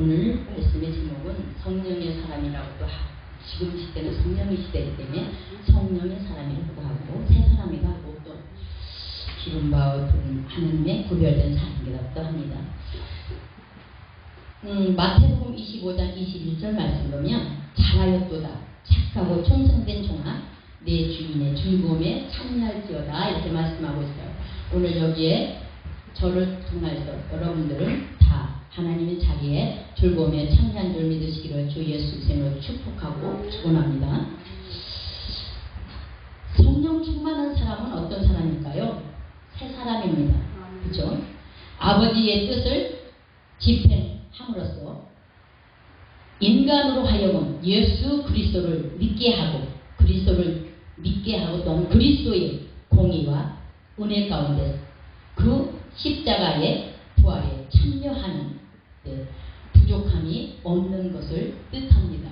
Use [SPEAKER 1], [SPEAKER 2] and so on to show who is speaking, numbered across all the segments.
[SPEAKER 1] 오늘 말씀의 제목은 성령의 사람이라고도 하고 지금 시대는 성령의 시대이기 때문에 성령의 사람이라고 하고 새 사람이라고 하고 또 기름 받은 하나님의 구별된 사람이라고도 합니다. 음, 마태복음 25장 21절 말씀 보면 잘하였도다 착하고 충성된 종아 내 주인의 즐거움에 참여할지어다 이렇게 말씀하고 있어요. 오늘 여기에 저를 통해서 여러분들은 다 하나님의 자리에 즐거움에 참여한 줄 믿으시기를 주 예수 이름으로 축복하고 축원합니다. 성령 충만한 사람은 어떤 사람일까요? 새 사람입니다. 그죠? 아버지의 뜻을 집행함으로써 인간으로 하여금 예수 그리스도를 믿게 하고 그리스도를 믿게 하고 또한 그리스도의 공의와 은혜 가운데 그 십자가의 부활에 참여하는 네, 부족함이 없는 것을 뜻합니다.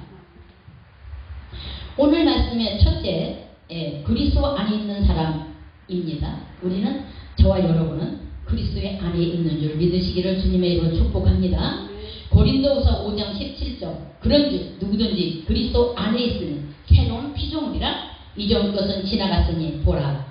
[SPEAKER 1] 오늘 말씀의 첫째 예, 그리스도 안에 있는 사람입니다. 우리는 저와 여러분은 그리스도의 안에 있는 줄 믿으시기를 주님의 이름으로 축복합니다. 고린도후서 5장 17절 그런즉 누구든지 그리스도 안에 있으니 새로운 피조물이라 이전 것은 지나갔으니 보라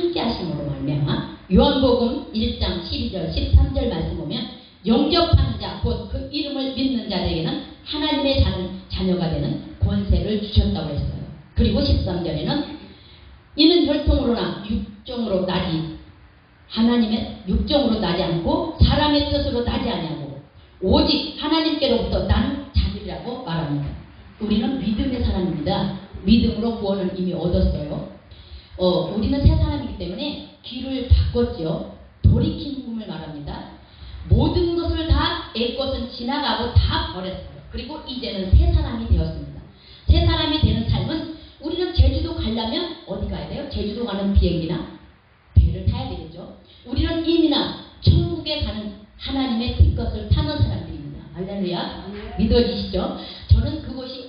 [SPEAKER 1] 함께 하심으로 말미암아 요한복음 1장 12절 13절 말씀 보면 영접하는 자 곧 그 이름을 믿는 자들에게는 하나님의 자는 자녀 가 되는 권세를 주셨다고 했어요. 그리고 13절에는 이는 혈통으로나 육정으로 나지 하나님의 육정으로 나지 않고 사람의 뜻으로 나지 아니하고 오직 하나님께로부터 난 자들이라고 말합니다. 우리는 믿음의 사람입니다. 믿음으로 구원을 이미 얻었어요. 어, 우리는 새 사람이기 때문에 길을 바꿨죠. 돌이킨 꿈을 말합니다. 모든 것을 다 애 것은 지나가고 다 버렸어요. 그리고 이제는 새 사람이 되었습니다. 새 사람이 되는 삶은 우리는 제주도 가려면 어디 가야 돼요? 제주도 가는 비행기나 배를 타야 되겠죠. 우리는 이미나 천국에 가는 하나님의 뜻것을 타는 사람들입니다. 할렐루야. 믿어지시죠? 저는 그것이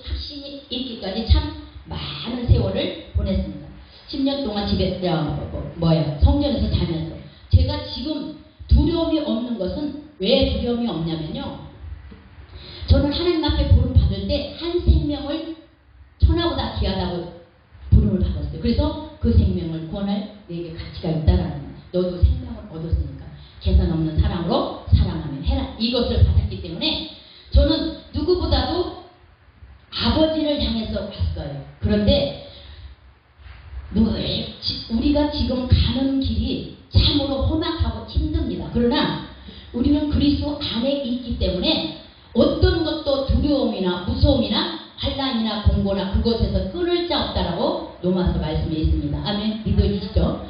[SPEAKER 1] 10년 동안 집에 어, 뭐, 뭐야 성전에서 자면서 제가 지금 두려움이 없는 것은 왜 두려움이 없냐면요. 저는 하나님 앞에 부름 받을 때 한 생명을 천하보다 귀하다고 부름을 받았어요. 그래서 그 생명을 구원할 내게 가치가 있다라는 거예요. 너도 생명을 얻었으니까 계산 없는 사랑으로 사랑하면 해라. 이것을 우리가 지금 가는 길이 참으로 험악하고 힘듭니다. 그러나 우리는 그리스도 안에 있기 때문에 어떤 것도 두려움이나 무서움이나 환란이나 공고나 그것에서 끊을 자 없다라고 로마서 말씀에 있습니다. 아멘. 믿어지시죠?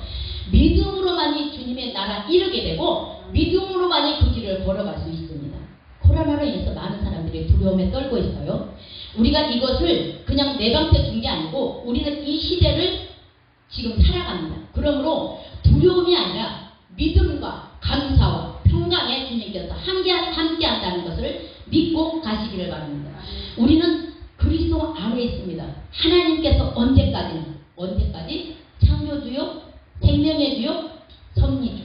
[SPEAKER 1] 믿음으로만이 주님의 나라 이르게 되고 믿음으로만이 그 길을 걸어갈 수 있습니다. 코로나로 인해서 많은 사람들이 두려움에 떨고 있어요. 우리가 이것을 그냥 내방패 준게 아니고 우리는 이 시대를 지금 살아갑니다. 그러므로 두려움이 아니라 믿음과 감사와 평강의 주님께서 함께, 함께 한다는 것을 믿고 가시기를 바랍니다. 우리는 그리스도 안에 있습니다. 하나님께서 언제까지는 언제까지 창조주요 생명의 주요 섭리주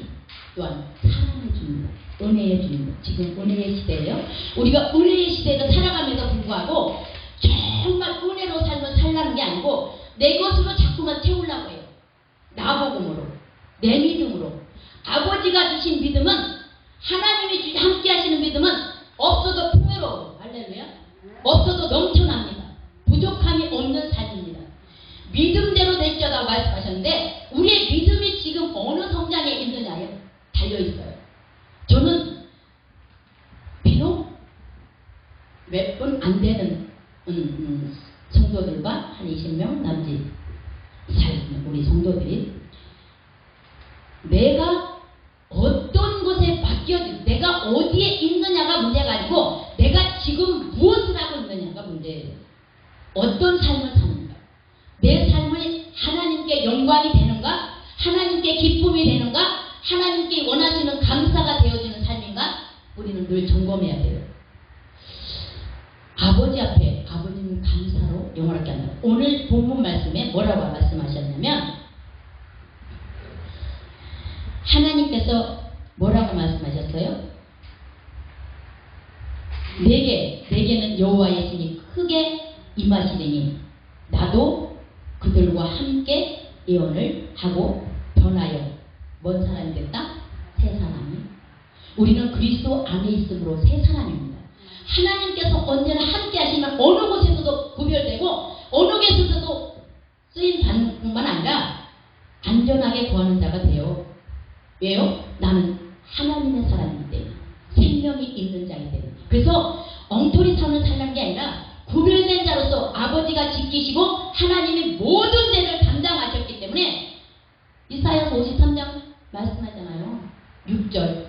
[SPEAKER 1] 또한 사랑의 주입니다. 은혜의 주입니다. 지금 은혜의 시대예요. 우리가 은혜의 시대를 살아감에도 불구하고 정말 은혜로 살면 살라는 게 아니고 내 것으로 자꾸만 채우려고 해요. 나복음으로 내 믿음으로 아버지가 주신 믿음은 하나님이 함께 하시는 믿음은 없어도 풍요로워 할렐루야 없어도 넘쳐납니다 부족함이 없는 삶입니다 믿음대로 될지어다 말씀하셨는데 우리의 믿음이 지금 어느 성장에 있느냐에 달려있어요 저는 비록 몇 분 안 되는 음, 음, 성도들과 한 20명 남짓 하시는 우리 성도들이 내가 어떤 곳에 바뀌어지 내가 어디에 있느냐가 문제가 아니고 내가 지금 무엇을 하고 있느냐가 문제예요. 어떤 삶을 사는가? 내 삶이 하나님께 영광이 되는가? 하나님께 기쁨이 되는가? 하나님께 원하시는 감사가 되어지는 삶인가? 우리는 늘 점검해야 돼요. 아버지 앞에 감사로 영원하게 한다. 오늘 본문 말씀에 뭐라고 말씀하셨냐면 하나님께서 뭐라고 말씀하셨어요? 내게 내게는 여호와의 신이 크게 임하시리니 나도 그들과 함께 예언을 하고 변하여 뭔 사람이 됐다? 새 사람이 우리는 그리스도 안에 있으므로 새 사람입니다. 하나님께서 언제나 함께 하시면 어느 곳에서도 구별되고 어느 곳에서도 쓰임 받는 뿐만 아니라 안전하게 구하는 자가 돼요. 왜요? 나는 하나님의 사람이기 때문에 생명이 있는 자이기 때문에 그래서 엉터리 사는 사는 게 아니라 구별된 자로서 아버지가 지키시고 하나님이 모든 죄를 담당하셨기 때문에 이사야 53장 말씀하잖아요. 6절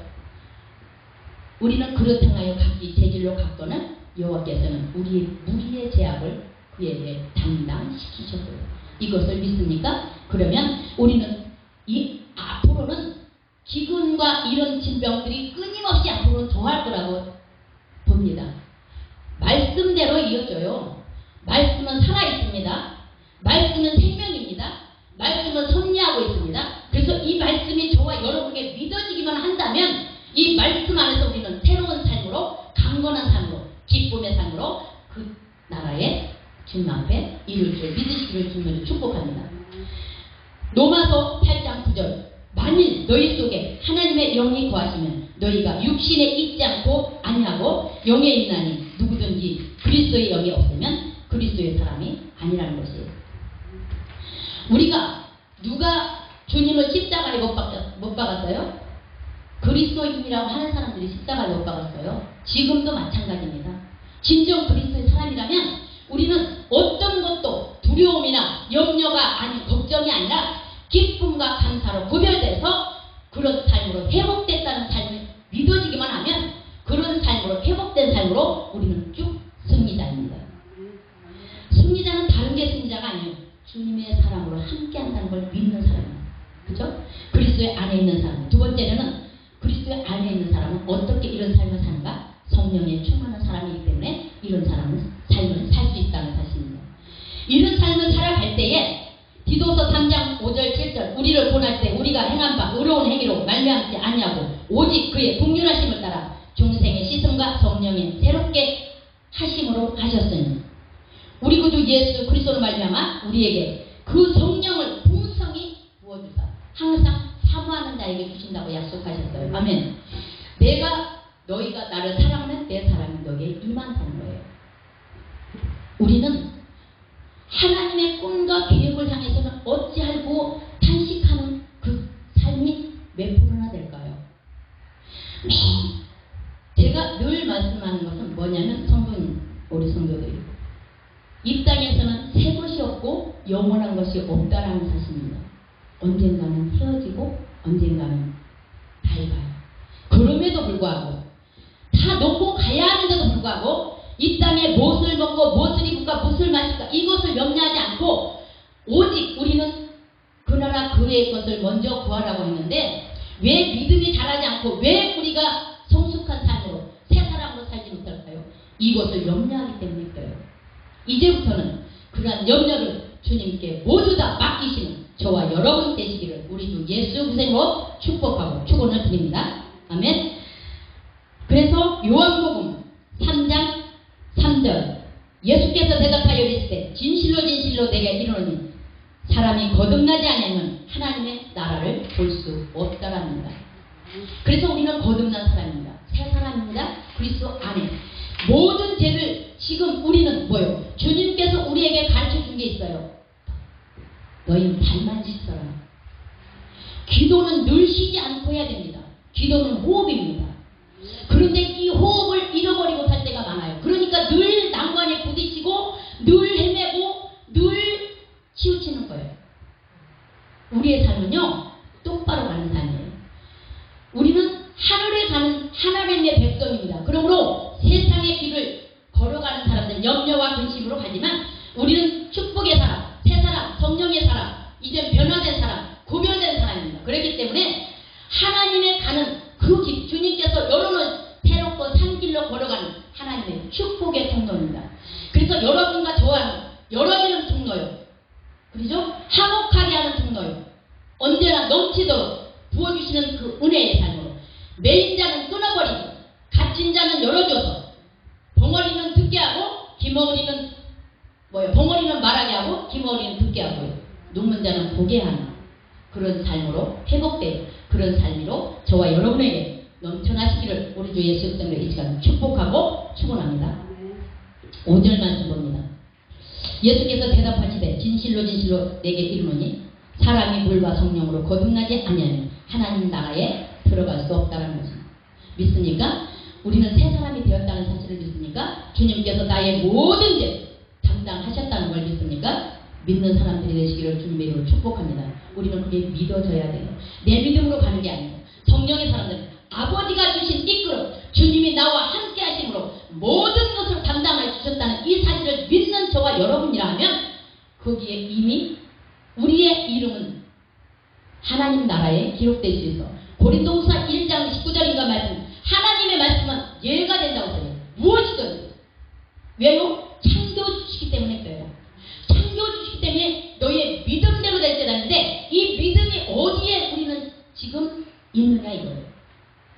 [SPEAKER 1] 우리는 그릇 행하여 각기 재질로 갖거나 여호와께서는 우리의 무리의 죄악을 그에게 담당시키셨어요. 이것을 믿습니까? 그러면 우리는 이 앞으로는 기근과 이런 질병들이 끊임없이 앞으로 더할 거라고 봅니다. 말씀대로 이어져요. 말씀은 살아있습니다. 말씀은 생명입니다. 말씀은 섭리하고 있습니다. 그래서 이 말씀이 저와 여러분에게 믿어지기만 한다면 이 말씀 안에서 우리는 새로운 삶으로 강건한 삶으로 기쁨의 삶으로 그 나라의 주님 앞에 이룰 줄 믿으시기를 주님으로 축복합니다. 로마서 8장 9절 만일 너희 속에 하나님의 영이 거하시면 너희가 육신에 있지 않고 아니하고 영에 있나니 누구든지 그리스도의 영이 없으면 그리스도의 사람이 아니라는 것이에요. 우리가 누가 주님을 십자가에 못 박았어요? 그리스도인이라고 하는 사람들이 십자가에 못 박았어요. 지금도 마찬가지입니다. 진정 그리스도의 사람이라면 우리는 어떤 것도 두려움이나 염려가 아니 걱정이 아니라 기쁨과 감사로 구별돼서 그런 삶으로 회복됐다는 삶을 믿어지기만 하면 그런 삶으로 회복된 삶으로 우리는 쭉 승리자입니다. 승리자는 다른 게 승리자가 아니에요. 주님의 사랑으로 함께 한다는 걸 믿는 사람입니다. 그죠? 그리스도의 안에 있는 사람. 두 번째는 그리스도의 안에 있는 사람은 어떻게 이런 삶을 사는가? 성령에 충만한 사람이기 때문에 이런 사람은 삶을 살 수 있다는 사실입니다. 이런 삶을 살아갈 때에 디도서 3장 5절 7절 우리를 보낼 때 우리가 행한 바 의로운 행위로 말미암지 아니하고 오직 그의 동률하심을 따라 중생의 시선과 성령의 새롭게 하심으로 하셨으니 우리 구주 예수 그리스도로 말미암아 우리에게 그 성령을 풍성히 부어주사 항상 사모하는 자에게 주신다고 약속하셨어요. 아멘. 내가 너희가 나를 사랑하면 내 사랑이 너에게 임한다는 거예요. 우리는 하나님의 꿈과 계획을 향해서는 어찌하고 탄식하는 그 삶이 몇 프로나 될까요? 제가 늘 말씀하는 것은 뭐냐면 성분 우리 성도들이 이 땅에서는 새 것이 없고 영원한 것이 없다라는 사실입니다. 언젠가는 헤어지고 언젠가는 밝아요. 그럼에도 불구하고 다 놓고 가야 하는데도 불구하고 이 땅에 무엇을 먹고 무엇을 입을까 무엇을 마실까 이것을 염려하지 않고 오직 우리는 그 나라 그 외의 것을 먼저 구하라고 했는데 왜 믿음이 자라지 않고 왜 우리가 성숙한 삶으로 새 사람으로 살지 못할까요? 이것을 염려하기 때문에 그래요. 이제부터는 그러한 염려를 주님께 모두 다 맡기시는 저와 여러분 되시기를 우리 주 예수 구생으로 축복하고 축원을 드립니다. 아멘. 그래서 요한복음 3장 3절 예수께서 대답하여 이르시되 진실로 진실로 내게 이르노니 사람이 거듭나지 않으면 하나님의 나라를 볼 수 없다랍니다. 그래서 우리는 거듭난 사람입니다. 새 사람입니다. 그리스도 안에 모든 죄를 지금 우리는 뭐요? 주님께서 우리에게 가르쳐 준 게 있어요. 너희는 발만 씻어라. 기도는 늘 쉬지 않고 해야 됩니다. 기도는 호흡입니다. 그런데 이 호흡을 잃어버리고 살 때가 많아요. 그러니까 늘 난관에 부딪히고 늘 헤매고 늘 치우치는 거예요. 우리의 삶은요 똑바로 가는 삶이에요. 우리는 하늘에 가는 하나님의 백성입니다. 그러므로 세상의 길을 걸어가는 사람들은 염려와 근심으로 가지만 예수께서 대답하시되 진실로 진실로 내게 이르노니 사람이 물과 성령으로 거듭나지 아니하면 하나님 나라에 들어갈 수 없다는 것입니다. 믿습니까? 우리는 새 사람이 되었다는 사실을 믿습니까? 주님께서 나의 모든 죄 담당하셨다는 걸 믿습니까? 믿는 사람들이 되시기를 주님의 이름으로 축복합니다. 우리는 그게 믿어져야 돼요. 내 믿음으로 가는 게 아니에요. 성령의 사람들은 아버지가 주신 이끌음, 주님이 나와 함께 하심으로 모든 것을 주셨다는 이 사실을 믿는 저와 여러분이라면 거기에 이미 우리의 이름은 하나님 나라에 기록될 수 있어. 고린도후서 1장 19절인가 말씀. 하나님의 말씀은 예가 된다고 써요. 무엇이든. 왜요? 창조 주시기 때문에 그래요. 창조 주시기 때문에 너의 믿음대로 될 때라는데 이 믿음이 어디에 우리는 지금 있느냐 이거예요.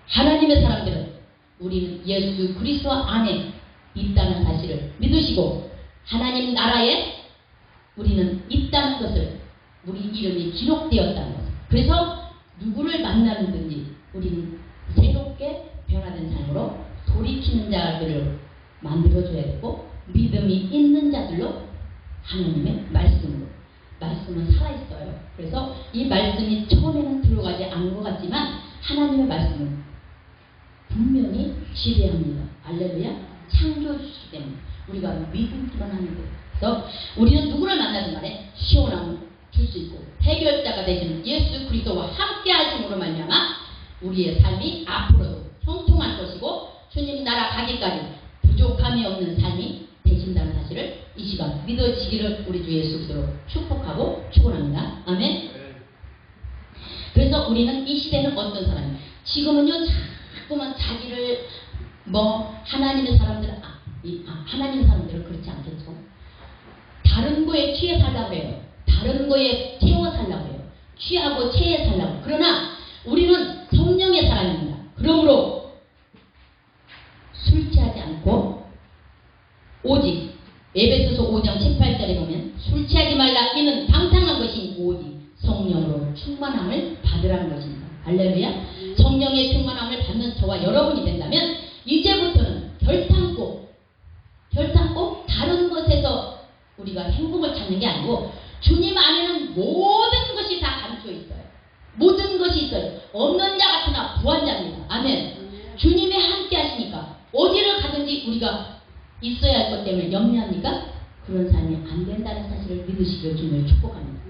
[SPEAKER 1] 하나님의 사람들은 우리는 예수 그리스도 안에 있다는 사실을 믿으시고 하나님 나라에 우리는 있다는 것을 우리 이름이 기록되었다는 것. 그래서 누구를 만나는든지 우리는 새롭게 변화된 삶으로 돌이키는 자들을 만들어줘야 되고 믿음이 있는 자들로 하나님의 말씀으로 말씀은 살아있어요. 그래서 이 말씀이 처음에는 들어가지 않은 것 같지만 하나님의 말씀은 분명히 지배합니다. 알렐루야. 창조주시기 때문에 우리가 믿음기만 하는 거예요. 그래서 우리는 누구를 만나든 간에 시원함을 줄수 있고 해결자가 되시는 예수 그리스도와 함께 하심으로 말미암아 우리의 삶이 앞으로도 형통할 것이고 주님 나라 가기까지 부족함이 없는 삶이 되신다는 사실을 이 시간 믿어지기를 우리 주 예수 그리스도로 축복하고 축원합니다. 아멘. 그래서 우리는 이 시대는 어떤 사람이에요? 지금은요 자꾸만 자기를 뭐 하나님의 사람들 아, 이, 아, 하나님의 사람들은 그렇지 않겠죠. 다른 거에 취해 살라고 해요. 다른 거에 채워 살라고 해요. 취하고 채해 살라고. 그러나 우리는 성령의 사람입니다. 그러므로 술 취하지 않고 오직 에베소서 5장 18절에 보면 술 취하지 말라 이는 방탕한 것이 오직 성령으로 충만함을 받으라는 것입니다. 할렐루야. 성령의 충만함을 받는 저와 여러분이 된다면 이제부터는 결탄고 결탄고 다른 것에서 우리가 행복을 찾는 게 아니고 주님 안에는 모든 것이 다 감춰 있어요. 모든 것이 있어요. 없는 자 같으나 부한 자입니다. 아멘. 주님이 함께 하시니까 어디를 가든지 우리가 있어야 할 것 때문에 염려합니까? 그런 삶이 안 된다는 사실을 믿으시길 주님을 축복합니다.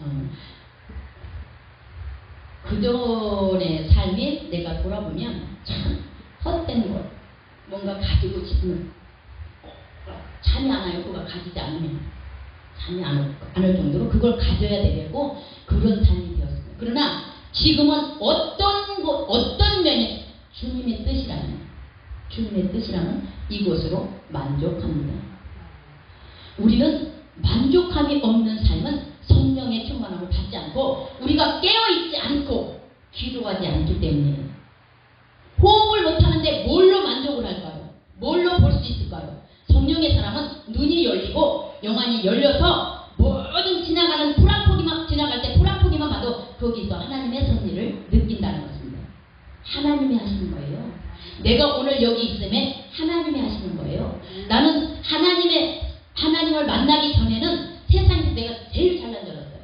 [SPEAKER 1] 어, 그전의 삶이 내가 돌아보면 참 헛된 것, 뭔가 가지고 싶으면 잠이 안 와요. 그거 가지지 않으면 잠이 안 올, 안올 정도로 그걸 가져야 되겠고 그런 삶이 되었습니다. 그러나 지금은 어떤 것, 어떤 면이 주님의 뜻이라면 주님의 뜻이라면 이곳으로 만족합니다. 우리는 만족함이 없는 삶은 성령의 충만함을 받지 않고 우리가 깨어있지 않고 기도하지 않기 때문이에요. 호흡을 못하는데 뭘로 만족을 할까요? 뭘로 볼 수 있을까요? 성령의 사람은 눈이 열리고 영안이 열려서 모든 지나가는 풀한포기만 지나갈 때 풀한포기만 봐도 거기서 하나님의 섭리를 느낀다는 것입니다. 하나님이 하시는 거예요. 내가 오늘 여기 있음에 하나님이 하시는 거예요. 나는 하나님의 하나님을 만나기 전에는 세상에서 내가 제일 잘난 줄 알았어요.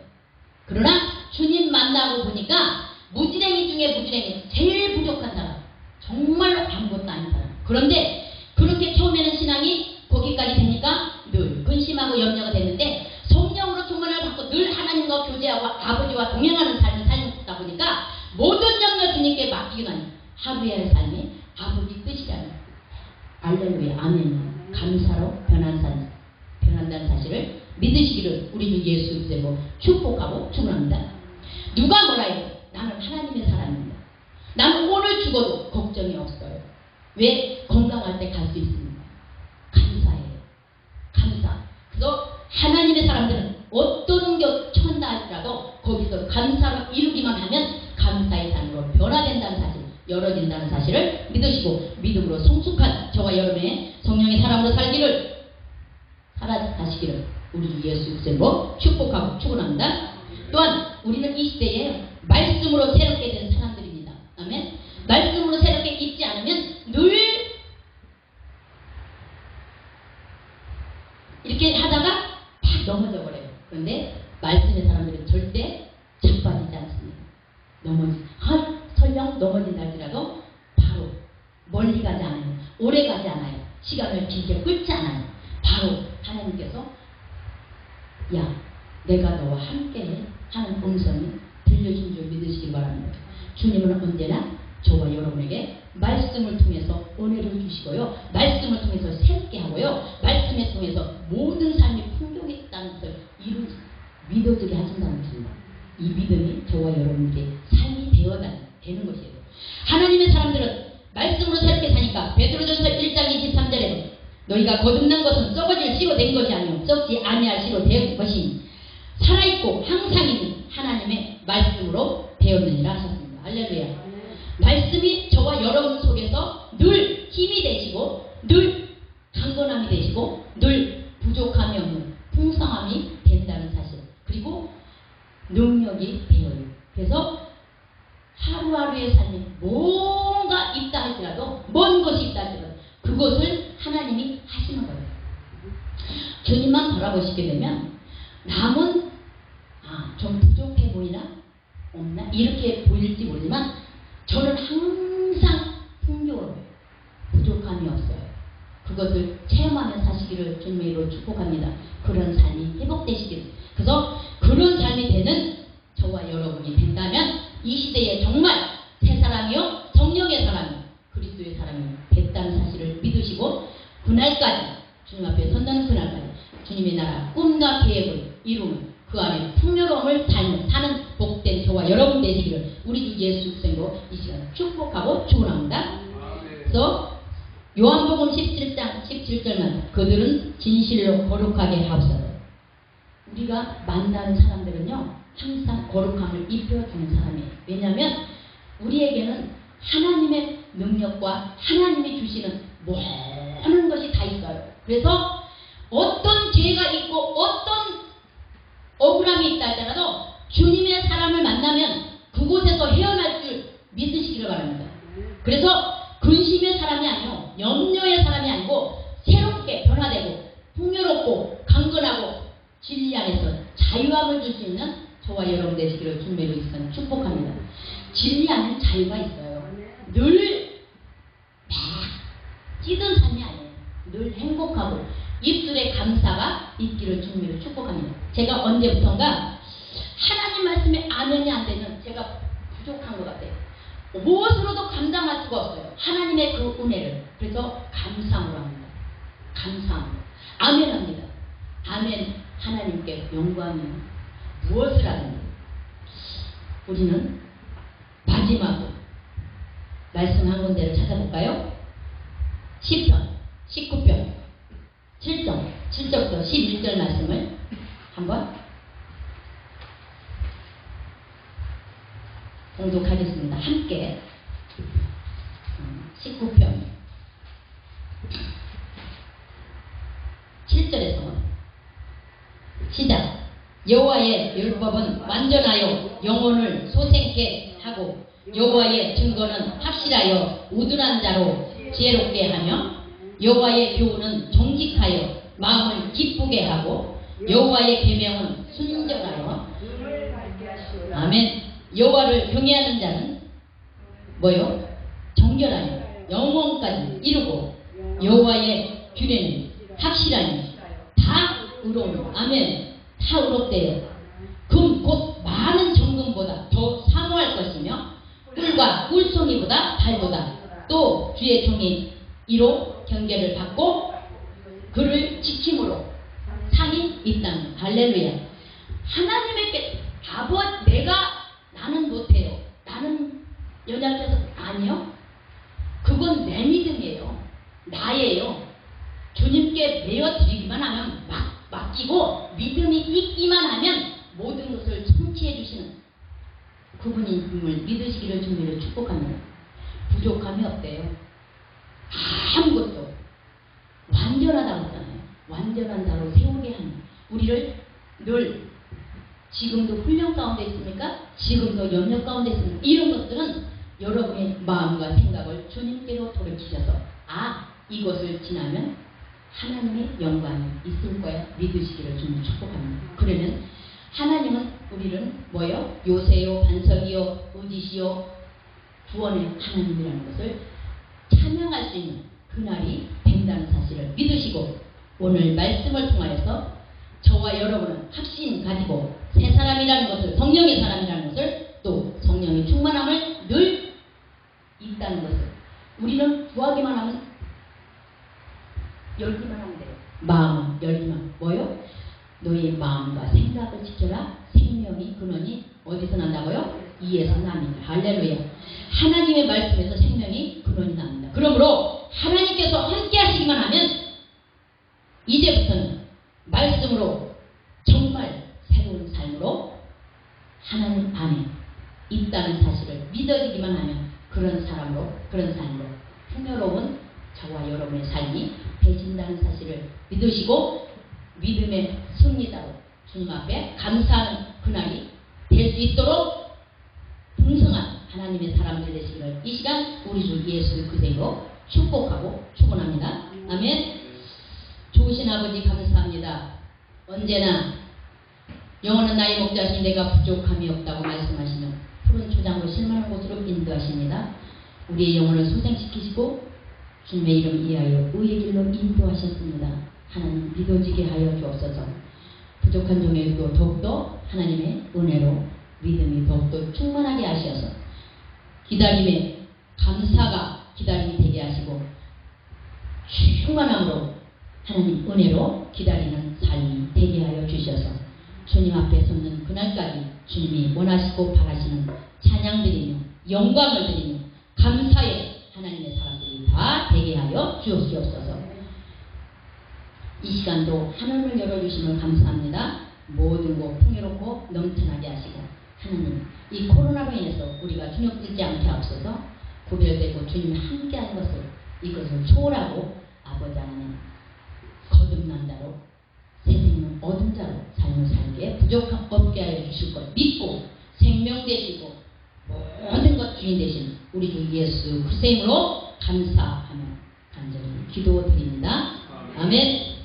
[SPEAKER 1] 그러나 주님 만나고 보니까 무지랭이 중에 무지랭이 제일 부족한 사람. 정말로 아무것도 아닌 사람. 그런데 그렇게 처음에는 신앙이 거기까지 되니까 늘 근심하고 염려가 됐는데 성령으로 충만을 받고 늘 하나님과 교제하고 아버지와 동행하는 삶을 살다 보니까 모든 염려 주님께 맡기고 나니 하루의 삶이 아버지 뜻이라는 알렐루야 아멘 감사로 변한다는 변한다는 사실을 믿으시기를 우리 주 예수 그리스도로 축복하고 축원합니다. 누가 뭐라 해도 나는 하나님의 사람입니다. 나는 오늘 죽어도 걱정이 없어요. 왜 건강할 때 갈 수 있습니까? 감사해요. 감사. 그래서 하나님의 사람들은 어떤 것 처한다 할지라도 거기서 감사로 이루기만 하면 감사의 삶으로 변화된다는 사실, 열어진다는 사실을 믿으시고 믿음으로 성숙한 저와 여러분의 성령의 사람으로 살기를 살아가시기를 우리 주 예수 그리스도로 축복하고 축원합니다. 또한 우리는 이 시대에 말씀으로 새롭게 된 사람들입니다. 아멘. 말씀으로 새롭게 있지 않으면 늘 이렇게 하다가 팍 넘어져 버려요. 그런데 말씀의 사람들은 절대 자빠지지 않습니다. 넘어지, 아, 설령 넘어진다 할지라도 바로 멀리 가지 않아요. 오래 가지 않아요. 시간을 길게 끌지 않아요. 바로 하나님께서 야, 내가 너와 함께해 하는 음성이 들려준 줄 믿으시기 바랍니다. 주님은 언제나 저와 여러분에게 말씀을 통해서 은혜를 주시고요. 말씀을 통해서 새롭게 하고요. 말씀을 통해서 모든 삶이 풍족했다는 것을 이루 믿어지게 하신다는 것입니다. 이 믿음이 저와 여러분에게 삶이 되어 되는 것이에요. 하나님의 사람들은 말씀으로 새롭게 사니까 베드로전서 1장 23절에 너희가 거듭난 것은 썩어질 씨로 된 것이 아니요 썩지 아니할 씨로 된 것이 살아있고 항상 있는 하나님의 말씀으로 되었느니라 하셨습니다. 할렐루야. 말씀이 저와 여러분 속에서 늘 힘이 되시고 늘 강건함이 되시고 늘 부족함이 없는 풍성함이 된다는 사실 그리고 능력이 되어요. 그래서 하루하루의 삶이 뭔가 있다 할지라도 먼 것이 있다 할지라도 그것을 하나님이 하시는 거예요. 바라보시게 되면 남은 아, 좀 부족해 보이나? 없나? 이렇게 보일지 모르지만 저는 항상 풍요로워요. 부족함이 없어요. 그것을 체험하며 사시기를 주님의 이로 축복합니다. 그런 삶이 회복되시기를. 그래서 그런 삶이 되는 저와 여러분이 된다면 이 시대에 정말 새 사람이요 성령의 사람이 그리스도의 사람이 됐다는 사실을 믿으시고 그날까지 주님 앞에 선다는 그날까지 주님의 나라 꿈과 계획을 이루는 그 안에 풍요로움을 삶을 사는 복된 저와 여러분 되시기를 우리 주 예수 생으로 이 시간 축복하고 축원합니다. 그래서 요한복음 17장 17절만 그들은 진실로 거룩하게 하옵소서. 우리가 만나는 사람들은요 항상 거룩함을 입혀주는 사람이에요. 왜냐하면 우리에게는 하나님의 능력과 하나님이 주시는 모든 것이 다 있어요. 그래서 어떤 죄가 있고 어떤 억울함이 있다 할지라도 주님의 사람을 만나면 그곳에서 헤어날 줄 믿으시기를 바랍니다. 그래서 근심의 사람이 아니요 염려의 사람이 아니고 새롭게 변화되고 풍요롭고 강건하고 진리 안에서 자유함을 줄 수 있는 저와 여러분 되시기를 주님으로 있으면 축복합니다. 진리 안에 자유가 있어요. 늘막 찌든 삶이 아니에요. 늘 행복하고 입술에 감사가 있기를 주님으로 축복합니다. 제가 언제부턴가 하나님 말씀에 아멘이 안 되면 제가 부족한 것 같아요. 무엇으로도 감당할 수가 없어요. 하나님의 그 은혜를. 그래서 감사함으로 합니다. 감사함으로. 아멘 합니다. 아멘 하나님께 영광이요. 무엇을 하든지 우리는 마지막으로 말씀 한 군데를 찾아볼까요? 10편, 19편, 7절, 7절부터 11절 말씀을 한번 공독하겠습니다. 함께. 19편. 7절에서 시작. 여호와의 율법은 완전하여 영혼을 소생케 하고 여호와의 증거는 확실하여 우둔한 자로 지혜롭게 하며 여호와의 교훈은 정직하여 마음을 기쁘게 하고 여호와의 계명은 순전하여 아멘. 여호와를 경외하는 자는 뭐요? 정결하여 영원까지 이루고 여호와의 규례는 확실하니 다 의로운 아멘. 다 의롭대요. 금 곧 많은 정금보다 더 사모할 것이며 꿀과 꿀송이보다 달보다 또 주의 종이 이로 경계를 받고 그를 지킴으로 상이 있다는 거. 할렐루야. 하나님에게 아버 내가 나는 못해요. 나는 연약해서 아니요. 그건 내 믿음이에요. 나예요. 주님께 매어 드리기만 하면 막, 맡기고 믿음이 있기만 하면 모든 것을 성취해 주시는 그분임을 믿으시기를 주님을 축복합니다. 부족함이 없대요. 아무것도 완전하다고 했잖아요. 완전한 자로 세우게 하는 우리를 늘 지금도 훈련 가운데 있습니까? 지금도 염려 가운데 있습니까? 이런 것들은 여러분의 마음과 생각을 주님께로 돌이키셔서 아 이것을 지나면 하나님의 영광이 있을 거야 믿으시기를 주님 축복합니다. 그러면 하나님은 우리는 뭐요? 요새요, 반석이요, 의지시요, 구원의 하나님이라는 것을 찬양할 수 있는 그날이 된다는 사실을 믿으시고 오늘 말씀을 통하여서 저와 여러분은 확신 가지고 새 사람이라는 것을 성령의 사람이라는 것을 또 성령의 충만함을 늘 있다는 것을 우리는 구하기만 하면 열기만 하면 돼요. 마음은 열기만 뭐요? 너의 마음과 생각을 지켜라 생명이 근원이 어디서 난다고요? 이에서 납니다. 할렐루야. 하나님의 말씀에서 생명이 근원이 납니다. 그러므로 하나님께서 함께 하시기만 하면 이제부터는 말씀으로 정말 새로운 삶으로 하나님 안에 있다는 사실을 믿어지기만 하면 그런 사람으로 그런 삶으로 풍요로운 저와 여러분의 삶이 되신다는 사실을 믿으시고 믿음의 승리자로 주님 앞에 감사하는 그날이 될 수 있도록 풍성한 하나님의 사람들 되시기를 이 시간 우리 주 예수 그대로 축복하고 축원합니다. 아멘. 좋으신 아버지 감사합니다. 언제나 영원한 나의 목자신 내가 부족함이 없다고 말씀하시며 푸른 초장으로 실만한 곳으로 인도하십니다. 우리의 영혼을 소생시키시고 주님의 이름 이하여 의의 길로 인도하셨습니다. 하나님 믿어지게 하여 주옵소서. 부족한 종에도 더욱더 하나님의 은혜로 믿음이 더욱더 충만하게 하셔서 기다림에 감사가 기다림이 되게 하시고 충만함으로 하나님 은혜로 기다리는 삶이 되게 하여 주셔서 주님 앞에 섰는 그날까지 주님이 원하시고 바라시는 찬양 드리며 영광을 드리며 감사의 하나님의 사람들이 다 되게 하여 주옵소서. 이 시간도 하늘을 열어주심을 감사합니다. 모든 것 풍요롭고 넘쳐나게 하시고 하나님 이 코로나로 인해서 우리가 주눅들지 않게 하옵소서 구별되고 주님이 함께하는 것을 이것을 초월하고 아버지 하나님 거듭난 자로 세상은 얻은 자로 삶을 살기에 부족함 없게 하여 주실 것 믿고 생명 되시고 모든 것 주인 되신 우리 주 예수 그리스도 이름으로 감사하며 간절히 기도드립니다. 아멘.